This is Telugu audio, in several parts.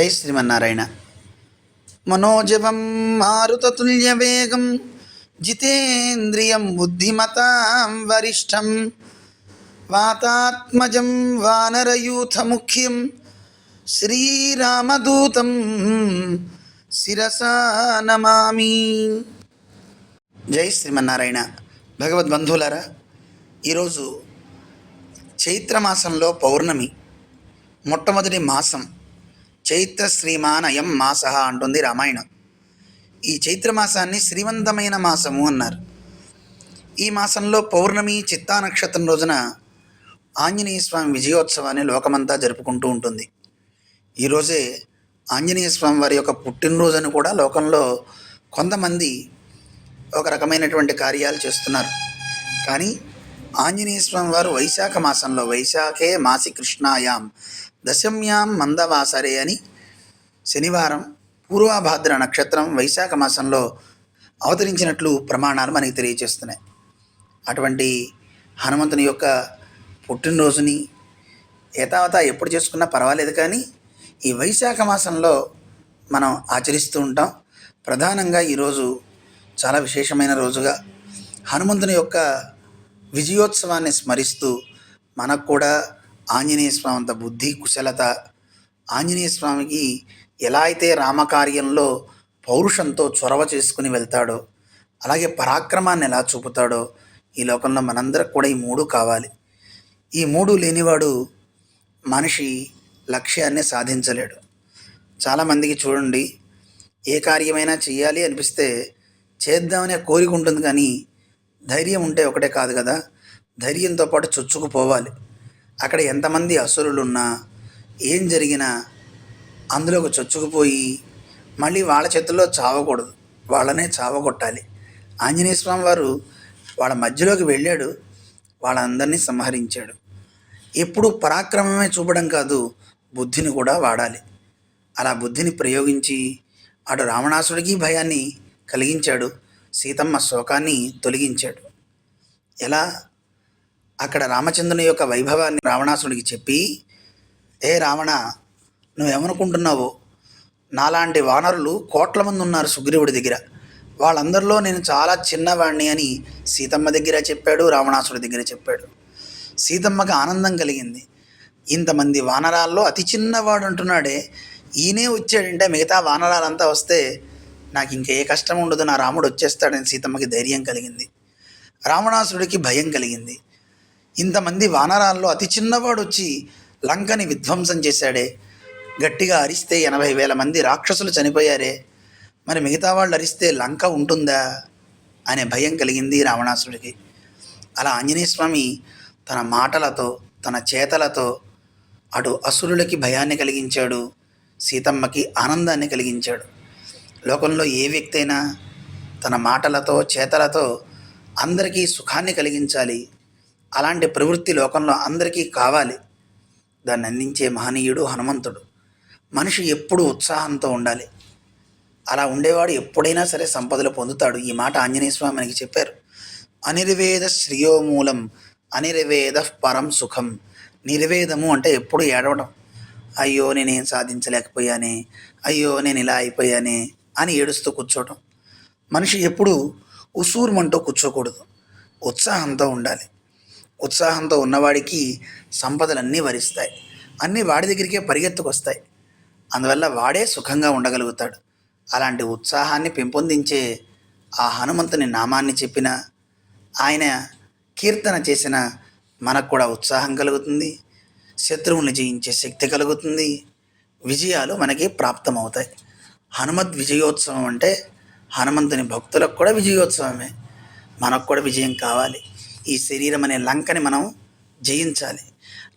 జై శ్రీమన్నారాయణ. మనోజవం మారుతతుల్యవేగం జితేంద్రియం బుద్ధిమతాం వరిష్టం వాతాత్మజం వానరయూథముఖ్యం శ్రీరామదూతం శిరసా నమామి జై శ్రీమన్నారాయణ. భగవద్బంధువులారా ఈరోజు చైత్రమాసంలో పౌర్ణమి మొట్టమొదటి మాసం. చైత్ర శ్రీమానయం మాస అంటుంది రామాయణం. ఈ చైత్రమాసాన్ని శ్రీమంతమైన మాసము అన్నారు. ఈ మాసంలో పౌర్ణమి చిత్తా నక్షత్రం రోజున ఆంజనేయ స్వామి విజయోత్సవాన్ని లోకమంతా జరుపుకుంటూ ఉంటుంది. ఈరోజే ఆంజనేయ స్వామి వారి యొక్క పుట్టినరోజును కూడా లోకంలో కొంతమంది ఒక రకమైనటువంటి కార్యాలు చేస్తున్నారు. కానీ ఆంజనేయ స్వామి వారు వైశాఖ మాసంలో వైశాఖే మాసి కృష్ణాయాం దశమ్యాం మందవాసరే అని శనివారం పూర్వాభాద్ర నక్షత్రం వైశాఖ మాసంలో అవతరించినట్లు ప్రమాణాలు మనకి తెలియజేస్తున్నాయి అటువంటి హనుమంతుని యొక్క పుట్టినరోజుని ఏతావతా ఎప్పుడు చేసుకున్నా పర్వాలేదు కానీ ఈ వైశాఖ మాసంలో మనం ఆచరిస్తూ ఉంటాం. ప్రధానంగా ఈరోజు చాలా విశేషమైన రోజుగా హనుమంతుని యొక్క విజయోత్సవాన్ని స్మరిస్తూ మనకు కూడా ఆంజనేయ స్వామి అంత బుద్ధి కుశలత. ఆంజనేయ స్వామికి ఎలా అయితే రామకార్యంలో పౌరుషంతో చొరవ చేసుకుని వెళ్తాడో అలాగే పరాక్రమాన్ని ఎలా చూపుతాడో ఈ లోకంలో మనందరికి కూడా ఈ మూడు కావాలి. ఈ మూడు లేనివాడు మనిషి లక్ష్యాన్ని సాధించలేడు. చాలామందికి చూడండి ఏ కార్యమైనా చేయాలి అనిపిస్తే చేద్దామనే కోరిక ఉంటుంది కానీ ధైర్యం ఉంటే ఒకటే కాదు కదా. ధైర్యంతో పాటు చొచ్చుకుపోవాలి అక్కడ ఎంతమంది అసురులున్నా ఏం జరిగినా అందులోకి చొచ్చుకుపోయి మళ్ళీ వాళ్ళ చేతుల్లో చావకూడదు. వాళ్ళనే చావగొట్టాలి. ఆంజనేయ స్వామి వారు వాళ్ళ మధ్యలోకి వెళ్ళాడు. వాళ్ళందరినీ సంహరించాడు. ఎప్పుడు పరాక్రమమే చూపడం కాదు బుద్ధిని కూడా వాడాలి. అలా బుద్ధిని ప్రయోగించి అటు రావణాసుడికి భయాన్ని కలిగించాడు. సీతమ్మ శోకాన్ని తొలగించాడు. ఎలా? అక్కడ రామచంద్రుని యొక్క వైభవాన్ని రావణాసుడికి చెప్పి ఏ రావణ నువ్వేమనుకుంటున్నావో? నాలాంటి వానరులు కోట్ల మంది ఉన్నారు సుగ్రీవుడి దగ్గర. వాళ్ళందరిలో నేను చాలా చిన్నవాడిని అని సీతమ్మ దగ్గర చెప్పాడు రావణాసుడి దగ్గర చెప్పాడు. సీతమ్మకి ఆనందం కలిగింది. ఇంతమంది వానరాల్లో అతి చిన్నవాడు అంటున్నాడే. ఈయనే వచ్చాడంటే మిగతా వానరాలంతా వస్తే నాకు ఇంకే కష్టం ఉండదు. నా రాముడు వచ్చేస్తాడని సీతమ్మకి ధైర్యం కలిగింది. రావణాసుడికి భయం కలిగింది. ఇంతమంది వానరాల్లో అతి చిన్నవాడు వచ్చి లంకని విధ్వంసం చేశాడే. గట్టిగా అరిస్తే ఎనభై వేల మంది రాక్షసులు చనిపోయారే. మరి మిగతా వాళ్ళు అరిస్తే లంక ఉంటుందా? అనే భయం కలిగింది రావణాసుడికి అలా ఆంజనేయ స్వామి తన మాటలతో తన చేతలతో అటు అసురులకి భయాన్ని కలిగించాడు సీతమ్మకి ఆనందాన్ని కలిగించాడు. లోకంలో ఏ వ్యక్తి అయినా తన మాటలతో చేతలతో అందరికీ సుఖాన్ని కలిగించాలి. అలాంటి ప్రవృత్తి లోకంలో అందరికీ కావాలి. దాన్ని అందించే మహనీయుడు హనుమంతుడు. మనిషి ఎప్పుడూ ఉత్సాహంతో ఉండాలి. అలా ఉండేవాడు ఎప్పుడైనా సరే సంపదలు పొందుతాడు. ఈ మాట ఆంజనేయ స్వామి మనకి చెప్పారు. అనిర్వేద శ్రేయోమూలం అనిర్వేద పరం సుఖం. నిర్వేదము అంటే ఎప్పుడు ఏడవడం. అయ్యో నేనేం సాధించలేకపోయానే అయ్యో నేను ఇలా అయిపోయానే అని ఏడుస్తూ కూర్చోవటం మనిషి ఎప్పుడు ఉసూరుమంటూ కూర్చోకూడదు. ఉత్సాహంతో ఉండాలి. ఉత్సాహంతో ఉన్నవాడికి సంపదలన్నీ వరిస్తాయి. అన్నీ వాడి దగ్గరికే పరిగెత్తుకొస్తాయి. అందువల్ల వాడే సుఖంగా ఉండగలుగుతాడు. అలాంటి ఉత్సాహాన్ని పెంపొందించే ఆ హనుమంతుని నామాన్ని చెప్పిన ఆయన కీర్తన చేసిన మనకు కూడా ఉత్సాహం కలుగుతుంది. శత్రువుని జయించే శక్తి కలుగుతుంది. విజయాలు మనకి ప్రాప్తమవుతాయి. హనుమద్ విజయోత్సవం అంటే హనుమంతుని భక్తులకు కూడా విజయోత్సవమే. మనకు కూడా విజయం కావాలి. ఈ శరీరం అనే లంకని మనం జయించాలి.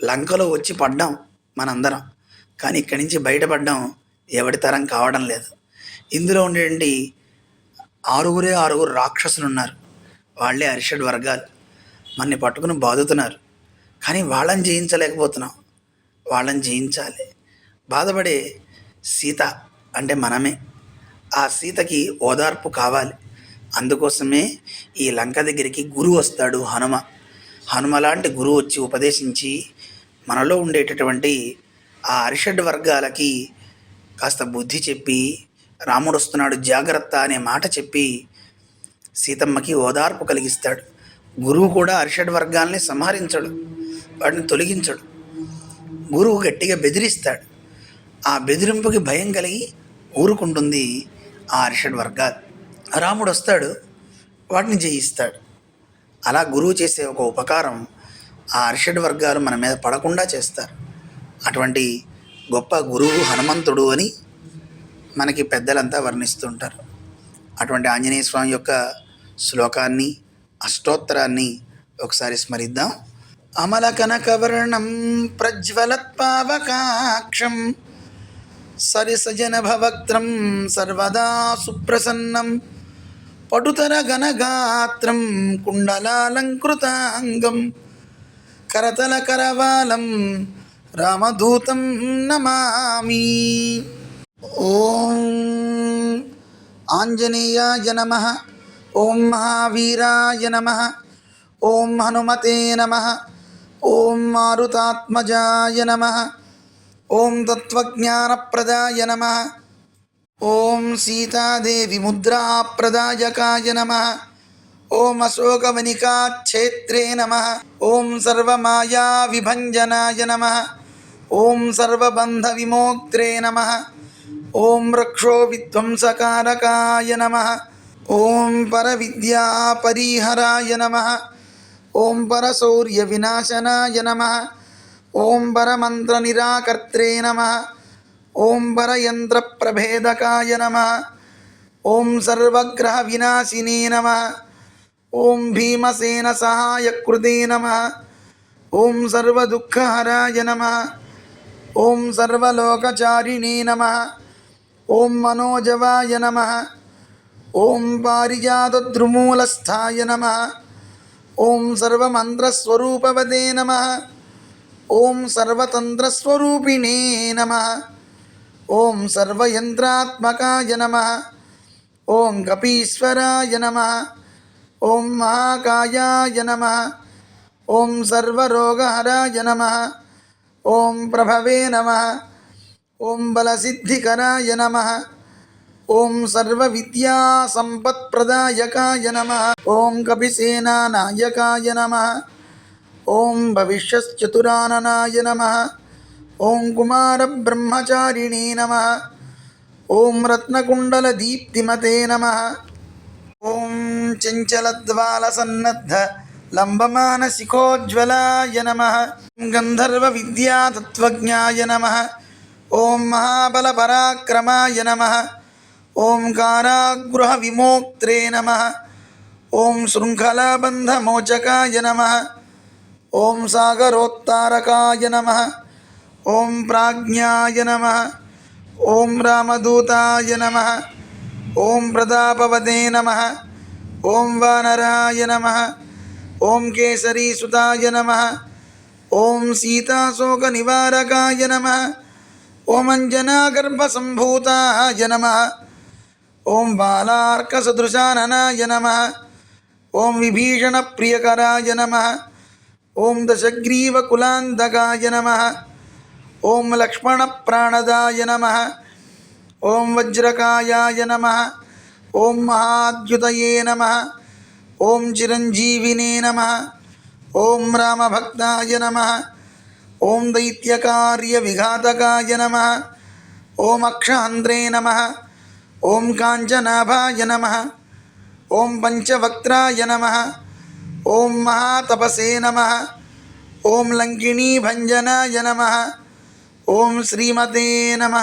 లంకలో వచ్చి పడ్డాం మనందరం. కానీ ఇక్కడి నుంచి బయటపడ్డాం ఎవరి తరం కావడం లేదు. ఇందులో ఉండేటువంటి ఆరుగురే ఆరుగురు రాక్షసులు ఉన్నారు వాళ్ళే అరిషడ్ వర్గాలు. మనని పట్టుకుని బాదుతున్నారు. కానీ వాళ్ళని జయించలేకపోతున్నాం. వాళ్ళని జయించాలి. బాధపడే సీత అంటే మనమే. ఆ సీతకి ఓదార్పు కావాలి. అందుకోసమే ఈ లంక దగ్గరికి గురువు వస్తాడు హనుమ. హనుమ లాంటి గురువు వచ్చి ఉపదేశించి మనలో ఉండేటటువంటి ఆ అరిషడ్ వర్గాలకి కాస్త బుద్ధి చెప్పి రాముడు వస్తున్నాడు జాగ్రత్త అనే మాట చెప్పి సీతమ్మకి ఓదార్పు కలిగిస్తాడు. గురువు కూడా అరిషడ్ వర్గాల్ని సంహరించడు వాటిని తొలగించడు. గురువు గట్టిగా బెదిరిస్తాడు. ఆ బెదిరింపుకి భయం కలిగి ఊరుకుంటుంది ఆ అరిషడ్ వర్గాలు. రాముడు వస్తాడు వాటిని జయిస్తాడు. అలా గురువు చేసే ఒక ఉపకారం ఆ అర్షడ్ వర్గాలు మన మీద పడకుండా చేస్తారు. అటువంటి గొప్ప గురువు హనుమంతుడు అని మనకి పెద్దలంతా వర్ణిస్తుంటారు. అటువంటి ఆంజనేయ స్వామి యొక్క శ్లోకాన్ని అష్టోత్తరాన్ని ఒకసారి స్మరిద్దాం. అమల కనకవర్ణం ప్రజ్వలత్పావకాక్షం సరిసజన భవక్త్రం సర్వదా సుప్రసన్నం పటుతర గణగాత్రం కుండలాలంకృతాంగం కరతల కరవాలం రామదూతం నమామి. ఓం ఆంజనేయాయ నమ ఓం మహావీరాయ నమ ఓం హనుమతే నమ ఓం మారుతాత్మజాయ నమ ఓం తత్వజ్ఞానప్రదాయ నమ. ఓం సీతాదేవి ముద్రాప్రదాయకాయ నమ. ఓం అశోకవనికాక్షేత్రే నమ. ఓం సర్వమాయా విభంజనాయ నమ. ఓం సర్వబంధ విమోక్త్రే నమ. ఓం రక్షో విధ్వంసకారకాయ నమ. ఓం పరవిద్యా పరిహరాయ నమ. ఓం పరశౌర్య వినాశనాయ నమ. ఓం పరమంత్ర నిరాకర్త్రే నమ. ఓం వరయంత్ర ప్రభేదకాయ నమ. ఓం సర్వగ్రహ వినాశినే నమ. ఓం భీమసేన సహాయకృతే నమ. ఓం సర్వదుఃఖహరాయ నమ. ఓం సర్వలోకచారిణే నమ. ఓం మనోజవాయ నమ. ఓం పారిజాతద్రుమూలస్థాయ నమ. ఓం సర్వమంత్రస్వరూపవదే నమ. ఓం సర్వతంత్రస్వరూపిణే నమ. ఓం సర్వయంత్రాత్మకాయ నమ. ఓం కపీశ్వరాయ నమ. ఓం మహాకాయాయ నమ. ఓం సర్వరోగహరాయ నమ. ఓం ప్రభవే నమ. ఓం బలసిద్ధికరాయ నమ. ఓం సర్వవిద్యా సంపత్ప్రదాయకాయ నమ. ఓం కపిసేనానాయకాయ నమ. ఓం భవిష్యశ్చతురాననాయ నమ. ఓం కుమారబ్రహ్మచారిణే నమ ఓం రత్నకుండలదీప్తిమతే నమ ఓం చంచలద్వాలసన్నద్ధ లంబమానశిఖోజ్వలాయ నమ గంధర్వ విద్యాతత్వజ్ఞాయ నమ ఓం మహాబలపరాక్రమాయ నమ ఓం కారాగృహ విమోక్త్రే నమ ఓం శృంఖలాబంధమోచకాయ నమ ఓం సాగరోత్తారకాయ నమ ఓం ప్రాజ్ఞాయ నమ ఓం రామదూతాయ నమ ఓం ప్రతాపవదే నమ ఓం వానరాయ నమ ఓం కేసరీసుతాయ నమ ఓం సీతాశోకనివారకాయ నమ ఓం అంజనాగర్భసంభూతాయ నమ ఓం బాలార్కసదృశాననాయ నమ ఓం విభీషణప్రియకరాయ నమ ఓం లక్ష్మణ ప్రాణదాయ నమ ఓం వజ్రకాయాయ నమ ఓం మహాద్యుతయే నమ ఓం చిరంజీవినే నమ ఓం రామభక్తాయ నమ ఓం దైత్యకార్య విఘాతకాయ నమ ఓం అక్షాంధ్రే నమ ఓం కాంచనాభాయ నమ ఓం పంచవక్త్రాయ నమ ఓం మహాతపసే నమ ఓం లంకిణీభంజనాయ నమ ఓం శ్రీమతే నమ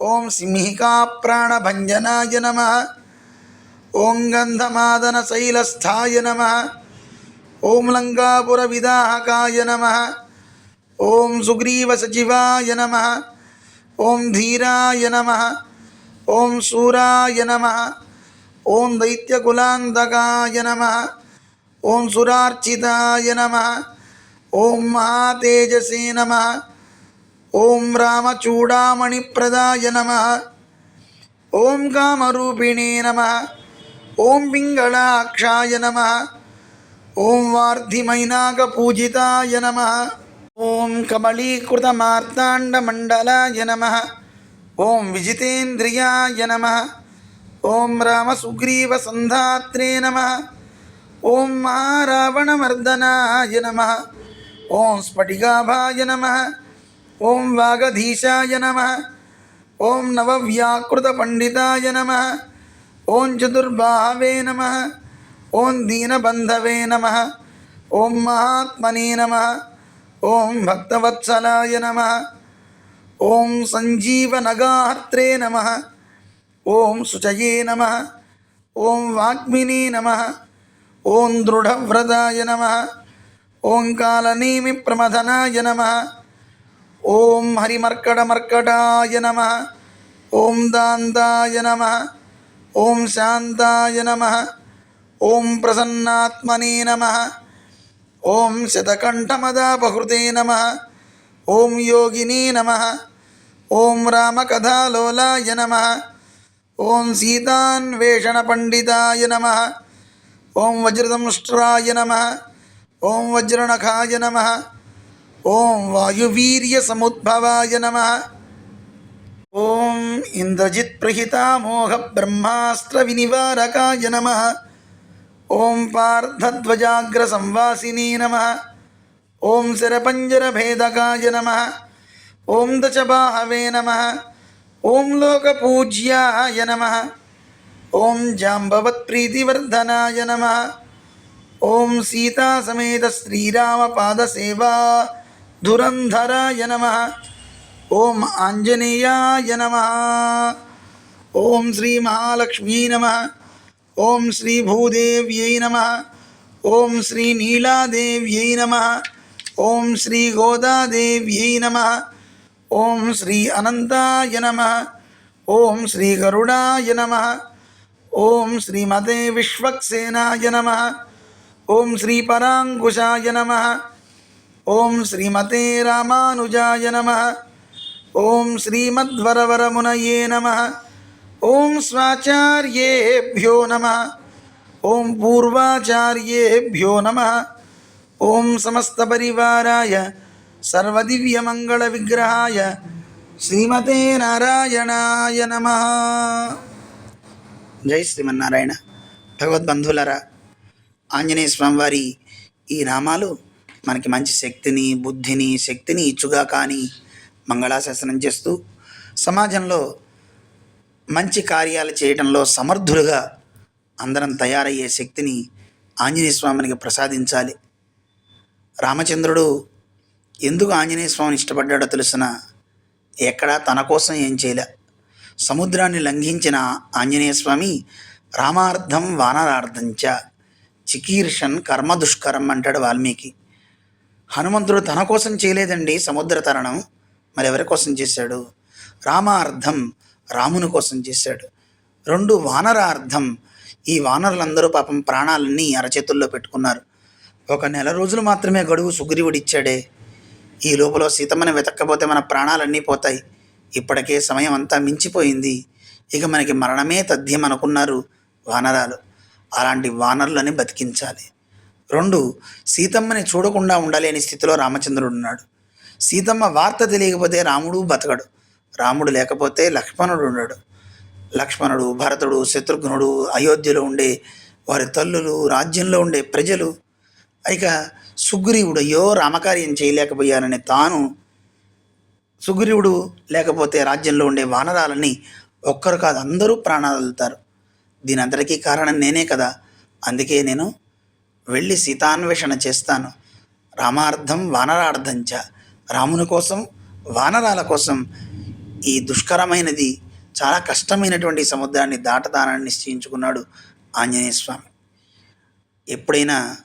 ఓం సింహికాప్రాణభంజనాయ నమ ఓం గంధమాదనశైలస్థాయ నమ ఓం లంకాపురవిదాహకాయ నమ ఓం సుగ్రీవసచివాయ నమ ఓం ధీరాయ నమ ఓం శూరాయ నమ ఓం దైత్యకులాంతకాయ నమ ఓం సురార్చితాయ నమ ఓం మహాతేజసే నమ ఓం రామచూడామణిప్రదాయ నమ ఓం కామరూపిణే నమ ఓం పింగళాక్షాయ నమ ఓం వార్ధిమైనాకపూజితాయ నమ ఓం కమళీకృతమార్తాండమండలాయ నమ ఓం విజితేంద్రియాయ నమ ఓం రామసుగ్రీవసంధాత్రే నమ ఓం మహారావణమర్దనాయ నమ ఓం స్ఫటికాభాయ నమ ఓం వాగధీశాయ నమ ఓం నవవ్యాకృత పండితాయ నమ ఓం చతుర్బాహవే నమ ఓం దీనబంధవే నమ ఓం మహాత్మనే నమ ఓం భక్తవత్సలాయ నమ ఓం సంజీవనగాహర్త్రే నమ ఓం శుచయే నమ ఓం వాగ్మినే నమ ఓం దృఢవ్రతాయ నమ ఓం కాలనేమి ప్రమథనాయ నమ ఓం హరిమర్కటమర్కటాయ నమ. ఓం దాంతాయ నమ. ఓం శాంతాయ నమ. ఓం ప్రసన్నాత్మనే నమ. ఓం శతకంఠమదాపహృతే నమ. ఓం యోగినీ నమ. ఓం రామకథాలోలాయ నమ. ఓం సీతాన్వేషణపండితాయ నమ. ఓం వజ్రదంష్ట్రాయ నమ. ఓం వజ్రనఖాయ నమ. ఓం వాయువీర్యసముద్భవాయ నమ ఓం ఇంద్రజిత్ప్రహితామోహ బ్రహ్మాస్త్ర వినివారకాయ నమ ఓం పార్థధ్వజాగ్ర సంవాసినీ నమ ఓం శరపంజరభేదకాయ నమ ఓం దశబాహవే నమ ఓం లోకపూజ్యాయ నమ ఓం జాంబవత్ప్రీతివర్ధనాయ నమ ఓం సీతాసమేత శ్రీరామపాదసేవా ధురంధరాయ నమ ఓం ఆంజనేయాయ నమ ఓం శ్రీ మహాలక్ష్మీ నమ ఓం శ్రీ భూదేవ్యై నమ ఓం శ్రీ నీలాదేవ్యై నమ ఓం శ్రీ గోదాదేవ్యై నమ ఓం శ్రీ అనంతాయ నమ ఓం శ్రీ గరుడాయ నమ ఓం శ్రీమతే విశ్వక్సేనాయ నమ ఓం శ్రీమతే రామానుజాయ నమ. ఓం శ్రీమద్వరవరమునయే నమ. ఓం స్వాచార్యేభ్యో నమ. ఓం పూర్వాచార్యేభ్యో నమ. ఓం సమస్తపరివారాయ సర్వదివ్యమంగళవిగ్రహాయ శ్రీమతే నారాయణాయ నమ. జై శ్రీమన్నారాయణ. భగవద్బంధులరా ఆంజనేయ స్వామివారి ఈ నామాలు మనకి మంచి శక్తిని బుద్ధిని శక్తిని ఇచ్చుగా కానీ మంగళాశాసనం చేస్తూ సమాజంలో మంచి కార్యాలు చేయడంలో సమర్థులుగా అందరం తయారయ్యే శక్తిని ఆంజనేయ స్వామికి ప్రసాదించాలి. రామచంద్రుడు ఎందుకు ఆంజనేయ స్వామిని ఇష్టపడ్డాడో తెలిసిన ఎక్కడా తన కోసం ఏం చేయలే. సముద్రాన్ని లంఘించిన ఆంజనేయ స్వామి రామార్థం వానరార్థంచ చికీర్షన్ కర్మ దుష్కరం అంటాడు వాల్మీకి. హనుమంతుడు తన కోసం చేయలేదండి సముద్ర తరణం. మరెవరి కోసం చేశాడు? రామార్థం రాముని కోసం చేశాడు. రెండు వానరార్థం ఈ వానరులందరూ పాపం ప్రాణాలన్నీ అరచేతుల్లో పెట్టుకున్నారు. ఒక నెల రోజులు మాత్రమే గడువు సుగ్రీవుడిచ్చాడే. ఈ లోపల సీతమ్మని వెతక్కపోతే మన ప్రాణాలన్నీ పోతాయి. ఇప్పటికే సమయం అంతా మించిపోయింది. ఇక మనకి మరణమే తథ్యం అనుకున్నారు వానరాలు. అలాంటి వానరులని బతికించాలి. రెండు సీతమ్మని చూడకుండా ఉండలేని స్థితిలో రామచంద్రుడు ఉన్నాడు. సీతమ్మ వార్త తెలియకపోతే రాముడు బతకడు. రాముడు లేకపోతే లక్ష్మణుడు ఉన్నాడు లక్ష్మణుడు భరతుడు శత్రుఘ్నుడు అయోధ్యలో ఉండే వారి తల్లులు రాజ్యంలో ఉండే ప్రజలు. ఇక సుగ్రీవుడు అయ్యో రామకార్యం చేయలేకపోయానని తాను. సుగ్రీవుడు లేకపోతే రాజ్యంలో ఉండే వానరాలని ఒక్కరు కాదు అందరూ ప్రాణాలు వెళ్తారు దీని అందరికీ కారణం నేనే కదా. అందుకే నేను వెళ్ళి సీతాన్వేషణ చేస్తాను. రామార్థం వానరార్థంచ రాముని కోసం వానరాల కోసం ఈ దుష్కరమైనది చాలా కష్టమైనటువంటి సముద్రాన్ని దాటతానని నిశ్చయించుకున్నాడు ఆంజనేయ స్వామి. ఎప్పుడైనా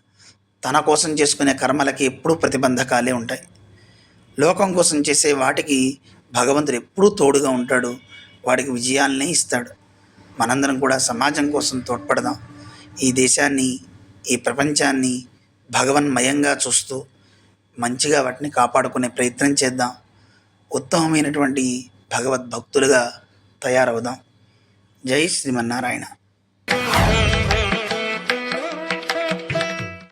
తన కోసం చేసుకునే కర్మలకి ఎప్పుడూ ప్రతిబంధకాలే ఉంటాయి. లోకం కోసం చేసే వాటికి భగవంతుడు ఎప్పుడూ తోడుగా ఉంటాడు. వాడికి విజయాలనే ఇస్తాడు. మనందరం కూడా సమాజం కోసం తోడ్పడదాం. ఈ దేశాన్ని ఈ ప్రపంచాన్ని భగవన్మయంగా చూస్తూ మంచిగా వాటిని కాపాడుకునే ప్రయత్నం చేద్దాం. ఉత్తమమైనటువంటి భగవద్భక్తులుగా తయారవుదాం. జై శ్రీమన్నారాయణ.